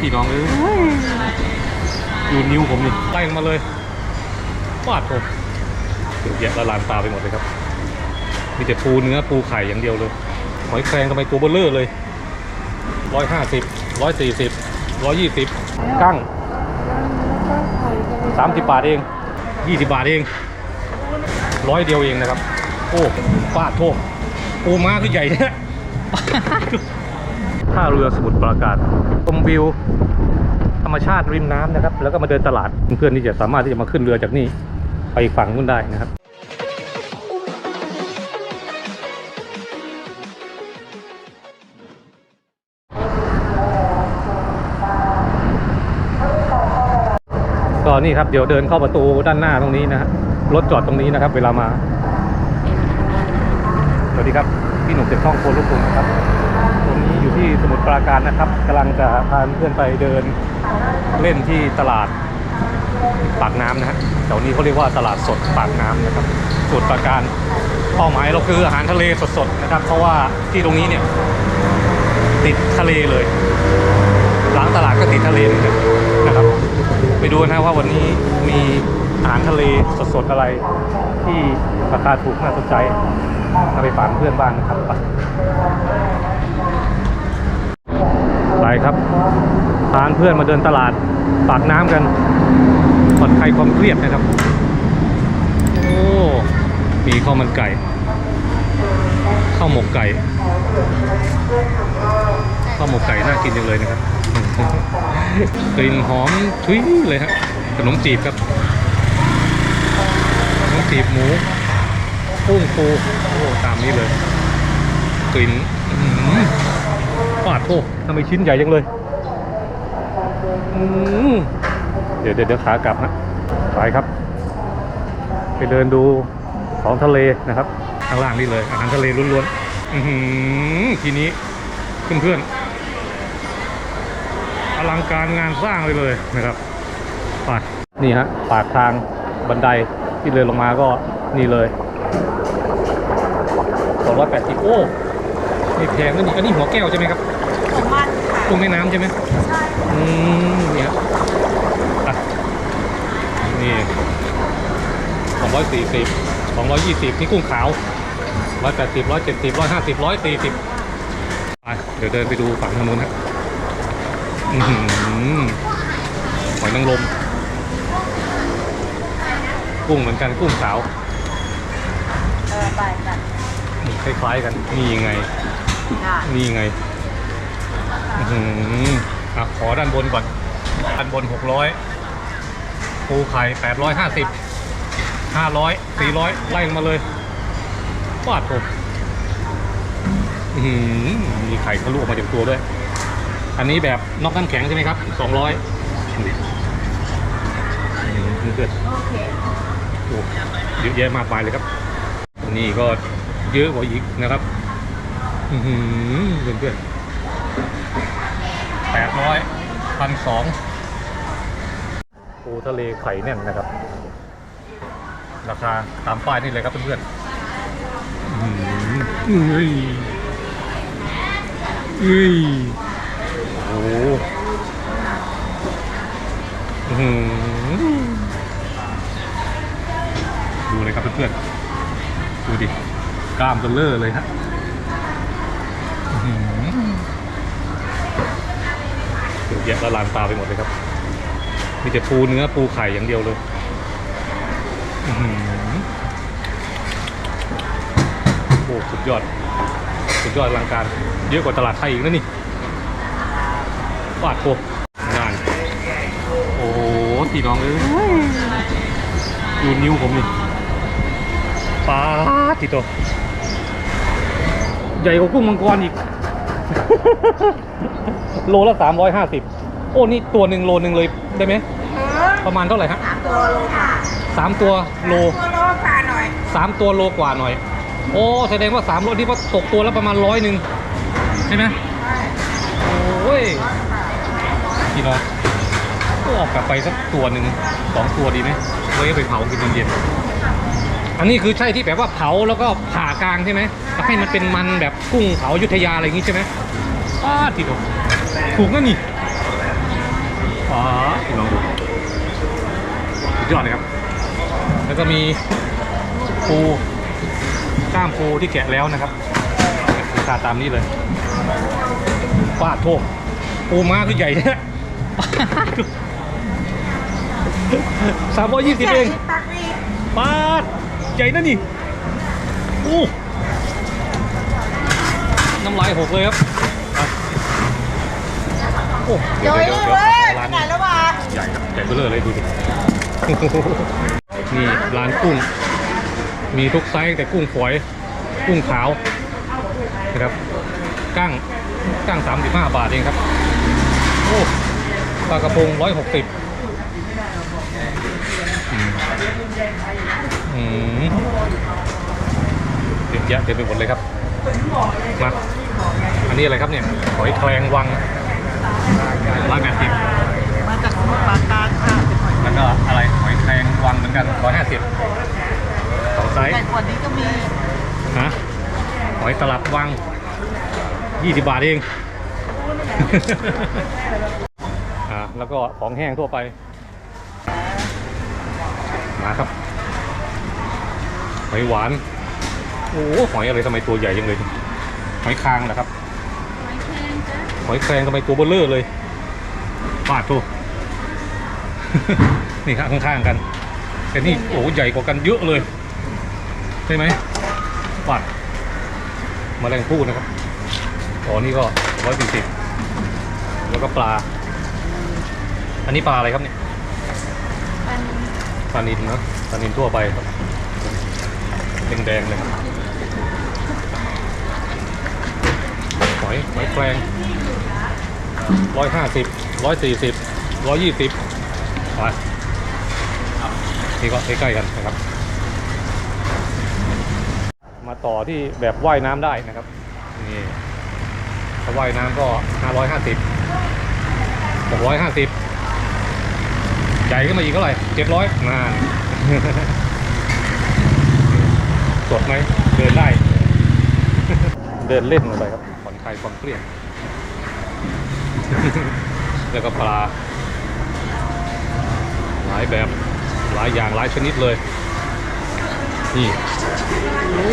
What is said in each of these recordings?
พี่น้องเอ้ยอยู่นิ้วผมนี่ไล่ลงมาเลยฟาดผมเยอะแยะละลานตาไปหมดเลยครับ มีแต่ปูเนื้อปูไข่อย่างเดียวเลยหอยแครงทำไมตัวเบลเลอร์เลยร้อยห้าสิบร้อยสี่สิบร้อยยี่สิบกั้งสามสิบบาทเองยี่สิบบาทเองร้อยเดียวเองนะครับ โอ้ฟาดโทษปูม้าคือใหญ่เนี่ย ท่าเรือสมุทรปราการชมวิว ธรรมชาติริมน้ำนะครับ แล้วก็มาเดินตลาดเพื่อนๆที่จะสามารถที่จะมาขึ้นเรือจากนี่ไปฝั่งนู้นได้นะครับก็นี่ครับเดี๋ยวเดินเข้าประตูด้านหน้าตรงนี้นะฮะรถจอดตรงนี้นะครับ เวลามา สวัสดีครับ พี่หนุ่มจากช่องโคลูกกรุงครับ วันนี้อยู่ที่สมุทรปราการนะครับกำลังจะพาเพื่อนไปเดินเล่นที่ตลาดปากน้ำนะฮะแถวนี้เขาเรียกว่าตลาดสดปากน้ำนะครับสมุทรปราการเป้าหมายเราคืออาหารทะเลสดๆนะครับ เพราะว่าที่ตรงนี้เนี่ยติดทะเลเลยหลังตลาดก็ติดทะเลเหมือนกันนะครับ ไปดูนะว่าวันนี้มีอาหารทะเลสดๆอะไรที่ราคาถูกน่าสนใจเอาไปฝากเพื่อนบ้านนะครับ ไปครับพานเพื่อนมาเดินตลาดปากน้ำกันผ่อนคลายความเครียดนะครับ โอ้มีข้าวมันไก่ข้าวหมกไก่ข้าวหมกไก่น่ากินจังเลยนะครับกลิ่นหอมทุยเลยฮะขนมจีบครับขนมจีบหมูกุ้งปูโอ้ตามนี้เลยกลิ่น อื้อหือฟาดโททำไมชิ้นใหญ่จังเลยเดี๋ยวเดี๋ยวเดี๋ยวขากลับนะไปครับ ไปเดินดูของทะเลนะครับข้างล่างนี่เลยอาหารทะเลล้วนๆทีนี้เพื่อนๆอลังการงานสร้างไปเลยนะครับไปนี่ฮะปากทางบันไดที่เดินลงมาก็นี่เลย280โอ้นี่แพงนะนี่อันนี้หัวแก้วใช่ไหมครับ ของมันค่ะกุ้งแม่น้ำใช่ไหมใช่อืมเนี่ยอะนี่สองร้อยสี่สิบสองร้อยยี่สิบนี่กุ้งขาวร้อยแปดสิบร้อยเจ็ดสิบร้อยห้าสิบร้อยสี่สิบไปเดี๋ยวเดินไปดูฝั่งทางนู้นครับอือหือหอยนางรมกุ้งเหมือนกันกุ้งขาว เออไปกันอืมคล้ายๆกัน นี่ยังไงได้นี่ไงอื้อ หืออะขอด้านบนก่อน ด้านบนหกร้อยปูไข่แปดร้อยห้าสิบห้าร้อยสี่ร้อยไล่ลงมาเลยฟาดผมมีไข่ทะลุออกมาจากตัวด้วย อันนี้แบบนอกน้ำแข็งใช่ไหมครับสองร้อยเกิดโอเคโอ้เยอะแยะมากมายเลยครับ นี่ก็เยอะกว่าอีกนะครับ อือหือเพื่อนๆ แปดร้อยพันสองปูทะเลไข่แน่นนะครับ ราคาตามป้ายนี่เลยครับเพื่อนๆอื้อหือเอ้ยเอ้ยโอ้โหอื้อหือดูเลยครับเพื่อนๆดูดิกล้ามเบลเลอร์เลยฮะ เยอะแยะละลานตาไปหมดเลยครับ มีแต่ปูเนื้อปูไข่อย่างเดียวเลยอื้อหือโอ้สุดยอด สุดยอดอลังการ เยอะกว่าตลาดไทยอีกนะนี่ฟาดโคงานโอ้โหพี่น้องเอ้ยดูนิ้วผมนี่ปาดทีโตใหญ่กว่ากุ้งมังกรอีก โลละสามร้อยห้าสิบโอ้นี่ตัวหนึ่งโลหนึ่งเลยได้ไหมประมาณเท่าไหร่ฮะสามตัวโลค่ะสามตัวโลตัวโลค่ะหน่อยสามตัวโลกว่าหน่อย โอ้แสดงว่าสามโลที่ว่าตกตัวละประมาณร้อยหนึ่งใช่ไหมโอ้ยพี่น้องก็ออกกลับไปสักตัวหนึ่งสองตัวดีไหมไว้ไปเผากินตอนเย็น อันนี้คือใช่ที่แบบว่าเผาแล้วก็ผ่ากลางใช่ไหมแล้วให้มันเป็นมันแบบกุ้งเผายุทธยาอะไรอย่างงี้ใช่ไหมป้าติดอกถูกนะนี่อ๋อพี่น้องดูสุดยอดเลยครับ แล้วก็มีปูกล้ามปูที่แกะแล้วนะครับราคาตามนี้เลยปาดโทษปูม้าคือใหญ่นี่สามร้อยยี่สิบเองตักนี่ปาด ใหญ่นะนี่โอ้น้ำลายหกเลยครับอะโอ้โยยดี๋วเว้ยร้านไหนนี้แล้ววะใหญ่ครับใหญ่เบ้อเลยเลยดูดินี่ร้านกุ้ง มีทุกไซส์แต่กุ้งฝอย กุ้งขาวนะครับกั้งกั้ง35 บาทเองครับโอ้ปลากระพง160 อืมอืมเยอะแยะเต็มไปหมดเลยครับ มา อันนี้อะไรครับเนี่ย หอยแครงวังร้อยแปดสิบมาจากสมุทรปราการค่ะแล้วก็อะไร หอยแครงวังเหมือนกันร้อยห้าสิบสองไซส์ใหญ่กว่านี้ก็มี ฮะ หอยตลับวังยี่สิบบาทเอง อ่า แล้วก็ของแห้งทั่วไป มาครับ หอยหวาน โอ้หอยอะไรทำไมตัวใหญ่ยังเลย หอยคางนะครับ หอยแครงทำไมตัวเบลเลอร์เลยปาดโทนี่ครับข้างๆกัน แต่นี่โอ้ใหญ่กว่ากันเยอะเลย ใช่ไหมปาดมแมลงภู่นะครับอ๋อนี่ก็ร้อยสี่สิบแล้วก็ปลา อันนี้ปลาอะไรครับเนี่ยมัน ปลานินนะปลานินทั่วไปครับแดงๆเลยครับหอยหอยแครงร้อยห้าสิบร้อยสี่สิบร้อยยี่สิบไปนี่ก็ใกล้ๆกันนะครับ มาต่อที่แบบว่ายน้ำได้นะครับ นี่ถ้าว่ายน้ำก็ห้าร้อยห้าสิบหกร้อยห้าสิบ ใหญ่ขึ้นมาอีกเท่าไหร่เจ็ดร้อยนานสดไหมเดินได้ เดินเล่นลงไปครับผ่อนคลายความเครียดแล้วก็ปลาหลายแบบหลายอย่างหลายชนิดเลย นี่โอ้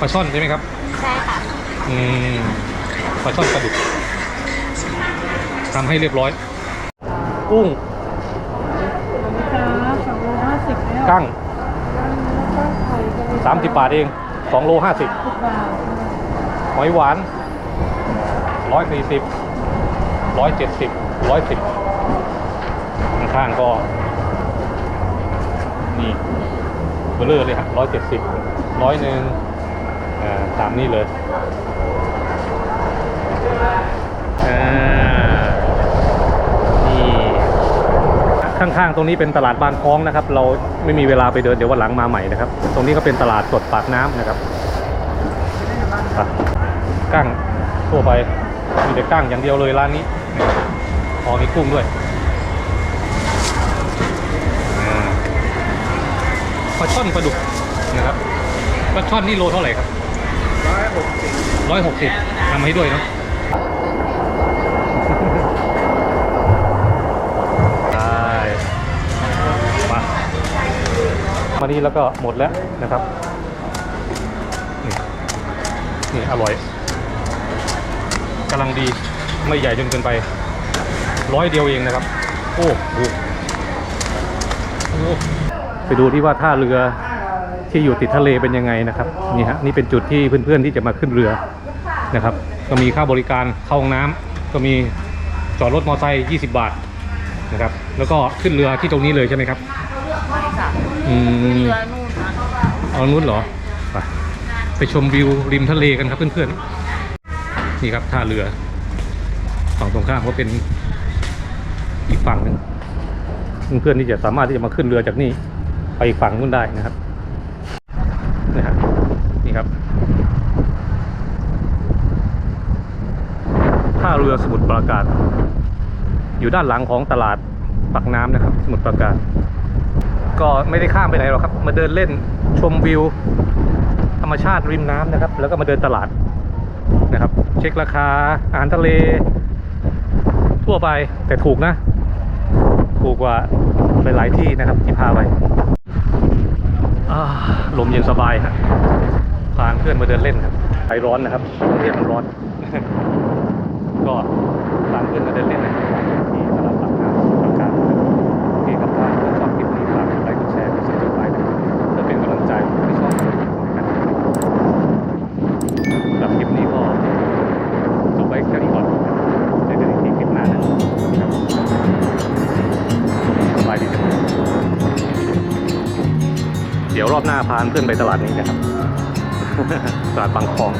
ปลาช่อนใช่ไหมครับใช่ค่ะอืมปลาช่อนปลาดุก ทำให้เรียบร้อย กุ้งครับสองโลห้าสิบแล้วกั้งแล้วก็ไข่จะมีสามสิบบาทเองสองโลห้าสิบสิบบาทหอยหวานร้อยสี่สิบร้อยเจ็ดสิบร้อยสิบข้างๆก็ นี่เบลเลอร์เลยครับร้อยเจ็ดสิบร้อยหนึ่งอ่าตามนี้เลยอ่า ข้างๆ ตรงนี้เป็นตลาดบานคล้องนะครับ เราไม่มีเวลาไปเดินเดี๋ยววันหลังมาใหม่นะครับ ตรงนี้ก็เป็นตลาดสดปากน้ำนะครับกั้งทั่วไปมีแต่กั้งอย่างเดียวเลยร้านนี้พอมีกุ้งด้วยปลาช่อนปลาดุกนะครับปลาช่อนนี่โลเท่าไหร่ครับร้อยหกสิบร้อยหกสิบทำให้ด้วยเนาะได้มา มานี่แล้วก็หมดแล้วนะครับนี่นี่อร่อยกำลังดีไม่ใหญ่จนเกินไป ร้อยเดียวเองนะครับ โอ้โหไปดูที่ว่าท่าเรือที่อยู่ติดทะเลเป็นยังไงนะครับนี่ฮะนี่เป็นจุดที่เพื่อนๆที่จะมาขึ้นเรือนะครับ ก็มีค่าบริการเข้าห้องน้ำก็มีจอดรถมอเตอร์ไซค์20 บาทนะครับ แล้วก็ขึ้นเรือที่ตรงนี้เลยใช่ไหมครับ อืมเรือนู่นนะเอานู้นเหรอ ไปไปชมวิวริมทะเลกันครับเพื่อนๆ นี่ครับท่าเรือฝั่งตรงข้ามก็เป็นอีกฝั่งหนึ่งเพื่อนๆที่จะสามารถที่จะมาขึ้นเรือจากนี่ไปอีกฝั่งนู้นได้นะครับนี่ครับนี่ครับท่าเรือสมุทรปราการอยู่ด้านหลังของตลาดปากน้ำนะครับ สมุทรปราการ ก็ไม่ได้ข้ามไปไหนหรอกครับ มาเดินเล่นชมวิว ธรรมชาติริมน้ำนะครับ แล้วก็มาเดินตลาดนะครับ เช็คราคาอาหารทะเล ทั่วไปแต่ถูกนะ ถูกกว่าไปหลายที่นะครับที่พาไปลมเย็นสบายฮะพาเพื่อนมาเดินเล่นครับไฟร้อนนะครับกรุงเทพมันร้อน ก็พาเพื่อนมาเดินเล่นนะ พาเพื่อนไปตลาดนี้นะครับ ตลาดบางคลอง